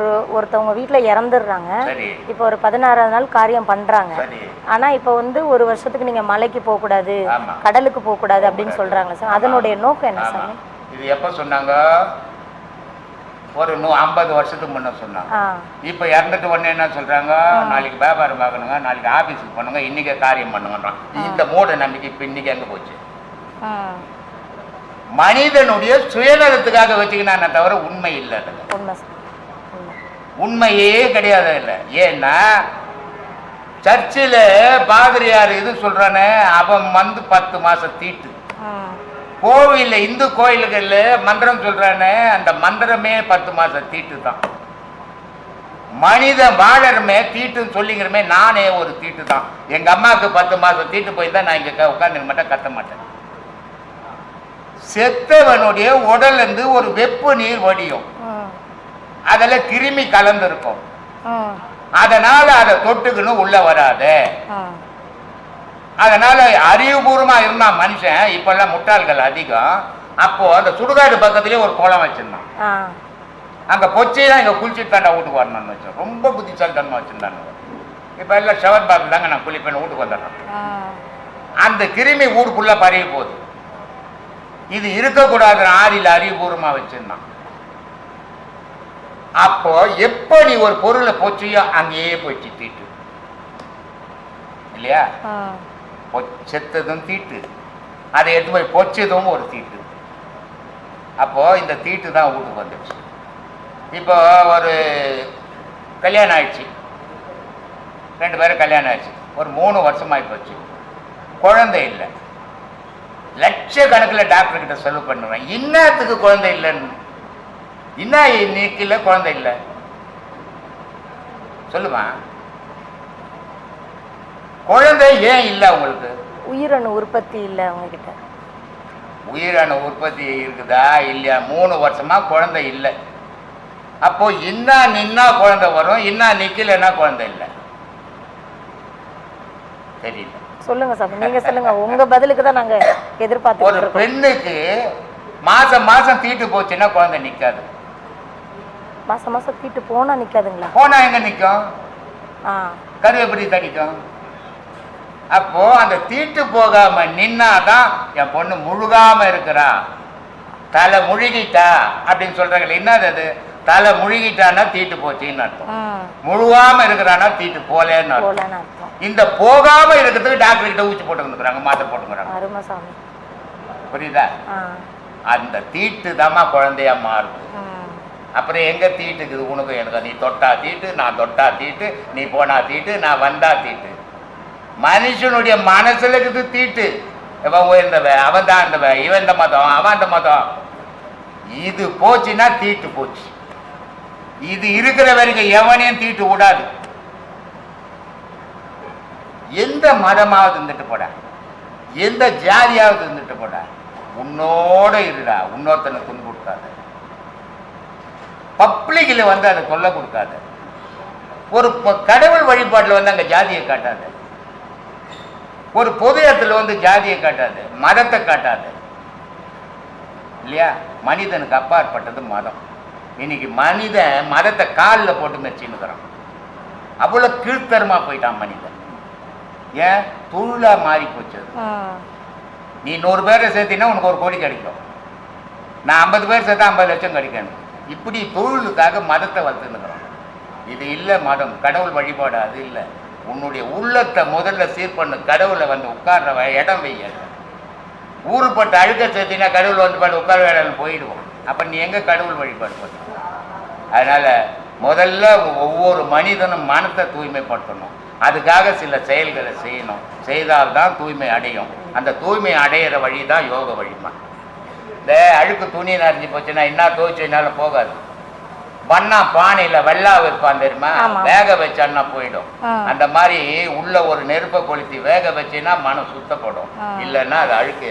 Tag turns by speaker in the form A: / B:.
A: ஒரு ஒருத்தவங்க வீட்ல இறந்துடுறாங்க.
B: சரி.
A: இப்போ ஒரு பதினாறாவது நாள் காரியம் பண்றாங்க.
B: சரி.
A: ஆனா இப்போ வந்து ஒரு வருஷத்துக்கு நீங்க மலைக்கு போக கூடாது
B: ஆமா.
A: கடலுக்கு போக கூடாது அப்படின்னு சொல்றாங்க சார். அதனுடைய நோக்கம் என்ன சாமி?
B: இது எப்போ சொன்னாங்க? ஒரு நூ ஐம்பது வருஷத்துக்கு முன்ன சொன்னாங்க. இப்போ இறந்துட்டு உடனே என்ன சொல்றாங்க? நாளைக்கு வியாபாரம் பார்க்கணுங்க நாளைக்கு ஆபீஸுக்கு பண்ணுங்க இன்னைக்கே காரியம் பண்ணுங்கன்றான். இந்த மூட நம்பிக்கை இப்போ இன்னைக்கு எங்க போச்சு? மனிதனுடைய சுயநலத்துக்காக வச்சுக்கினானே தவிர உண்மை இல்லை
A: சார் உண்மை
B: உண்மையே கிடையாது இல்லை. ஏன்னா சர்ச்சில் பாதிரியார் இது சொல்றானே? அவன் வந்து பத்து மாசம் தீட்டு. கோவில்ல இந்து கோயில்கள்ல மந்திரம் சொல்றானே? அந்த மந்திரமே பத்து மாசம் தீட்டு தான். மனிதன் வாழறமே தீட்டுன்னு சொல்லிக்கிறமே நானே ஒரு தீட்டு தான். எங்க அம்மாவுக்கு பத்து மாசம் தீட்டு போய் தான் நான் இங்க உட்காந்துக்க மாட்டேன் கத்த மாட்டேன். செத்தவனுடைய உடல்ல இருந்து ஒரு வெப்பு நீர் வடியும். அதில் கிருமி கலந்துருக்கும். அதனால அதை தொட்டுக்கணும் உள்ள வராத. அதனால அறிவுபூர்வமா இருந்தான் மனுஷன் இப்பெல்லாம் முட்டாள்கள் அதிகம். அப்போ அந்த சுடுகாடு பக்கத்துலயே ஒரு குளம் வச்சிருந்தான். அங்க பொச்சி தான் இங்க குளிச்சுட்டு தாண்டா வீட்டுக்கு வரணும்னு வச்சோம் ரொம்ப புத்திசாலித்தனமா வச்சிருந்தாங்க இப்ப எல்லாம் ஷவர் பாத் தாங்க நான் குளிப்பேன் வீட்டுக்கு வந்துடுறேன். அந்த கிருமி ஊருக்குள்ள பரவி போகுது. இது இருக்கக்கூடாது ஆதியில் அறிவுபூர்வமா வச்சிருந்தான். அப்போ எப்போ நீ ஒரு பொருளை பொச்சியோ அங்கேயே போய் தீட்டு. இல்லையா? செத்ததும் தீட்டு. அதை எடுத்து போய் பொச்சதும் ஒரு தீட்டு. அப்போ இந்த தீட்டு தான் வீட்டுக்கு வந்துடுச்சு. இப்போ ஒரு கல்யாணம் ஆயிடுச்சு. ரெண்டு பேரும் கல்யாணம் ஆயிடுச்சு. ஒரு மூணு வருஷமாகி போச்சு. குழந்தை இல்லை. லட்சக்கணக்கில் டாக்டர் கிட்ட செலவு பண்ணுறேன். இன்னத்துக்கு குழந்தை இல்லைன்னு என்ன இன்னைக்கு இல்லை குழந்தை இல்லை? சொல்லுமா. குழந்தை ஏன் இல்லை உங்களுக்கு?
A: உயிரணு உற்பத்தி இல்லை உங்ககிட்ட
B: உயிரணு உற்பத்தி இருக்குதா இல்லையா? மூணு வருஷமா குழந்தை இல்லை. அப்போ இன்னா நின்னா குழந்தை வரும் இன்னா நிக்கலைன்னா குழந்தை இல்லை. தெரியல.
A: சொல்லுங்க சாமி நீங்க சொல்லுங்க. உங்க பதிலுக்கு தான் நாங்க
B: ஒரு
A: எதிர்பார்த்துட்டு இருக்கோம்.
B: பெண்ணுக்கு மாசம் மாசம் தீட்டு போச்சுன்னா குழந்தை நிக்காது.
A: மாசம் மாசம் தீட்டு போனா நிக்காதுங்களா?
B: போனா எங்க நிக்கும்?
A: ஆ.
B: கரு எப்படி தடிக்கும் அப்போ அந்த தீட்டு போகாம நின்னாதான் என் பொண்ணு முழுகாம இருக்கிறா. தலை முழுகிட்டா அப்படின்னு சொல்றாங்களே என்னது அது? தலை முழுகிட்டான்னா தீட்டு போச்சுன்னு அர்த்தம். முழுகாம இருக்கிறான்னா தீட்டு போலேன்னு அர்த்தம். இந்த போகாம இருக்கிறதுக்கு டாக்டர் கிட்ட ஊசி போட்டுக்கிறாங்க மாத்திரை போட்டுக்கிறாங்க புரியுதா? அந்த தீட்டு தாம்மா குழந்தையா மாறுது. அப்புறம் எங்க தீட்டுக்குது உனக்கு எனக்கும். நீ தொட்டா தீட்டு நான் தொட்டா தீட்டு நீ போனா தீட்டு நான் வந்தா தீட்டு. மனுஷனுடைய மனசுல இருக்குது தீட்டு. இவன் உயர்ந்தவன் அவன் தான் இருந்தவன் இவன் இந்த மதம் அவன் இந்த மதம். இது போச்சுன்னா தீட்டு போச்சு. இது இருக்கிற வரைக்கும் எவனையும் தீட்டு விடாது. எந்த மதமாவது இருந்துட்டு போட. எந்த ஜாதியாவது இருந்துட்டு போட. உன்னோட இருடா. இன்னொருத்தனை துன்புறுத்தாத. பப்ளிக்கில் வந்து அதை தொல்லை கொடுக்காத. ஒரு கடவுள் வழிபாட்டில் வந்து அங்கே ஜாதியை காட்டாத. ஒரு பொது இடத்துல வந்து ஜாதியை காட்டாது. மதத்தை காட்டாது. இல்லையா? மனிதனுக்கு அப்பாற்பட்டது மதம். இன்னைக்கு மனிதன் மதத்தை காலில் போட்டு மெச்சின்னுக்கிறான். அவ்வளோ கீழ்த்தரமா போயிட்டான் மனிதன். ஏன்? தொழிலா மாறி போச்சு. நீ நூறு பேரை சேர்த்தினா உனக்கு ஒரு கோடி கிடைக்கும். நான் ஐம்பது பேர் சேர்த்தா ஐம்பது லட்சம் கிடைக்கணும் இப்படி தொழிலுக்காக மதத்தை வளர்த்துனுக்குறோம் இது இல்லை மதம் கடவுள் வழிபாடு அது இல்லை. உன்னுடைய உள்ளத்தை முதல்ல சீர் பண்ணு கடவுளை வந்து உட்கார்ற வ- இடம் வைய ஊறுப்பட்ட அழுக்க சேர்த்தினா கடவுள் வந்து பாட்டு உட்கார வேலைன்னு போயிடுவோம். அப்போ நீ எங்கே கடவுள் வழிபாடு பண்ண அதனால் முதல்ல ஒவ்வொரு மனிதனும் மனத்தை தூய்மைப்படுத்தணும். அதுக்காக சில செயல்களை செய்யணும். செய்தால்தான் தூய்மை அடையும். அந்த தூய்மை அடையிற வழி தான் யோக வழிபாடு இந்த அழுக்கு துணி நரைஞ்சி போச்சுன்னா என்ன துவைச்சதுனால போகாது பண்ணா பானையில் வெள்ளா வைப்பான் தெரியுமா. வேக வச்சான்னா போயிடும். அந்த மாதிரி உள்ள ஒரு நெருப்பை கொளுத்தி வேக வச்சின்னா மனம் சுத்தப்படும். இல்லைன்னா அது அழுக்கு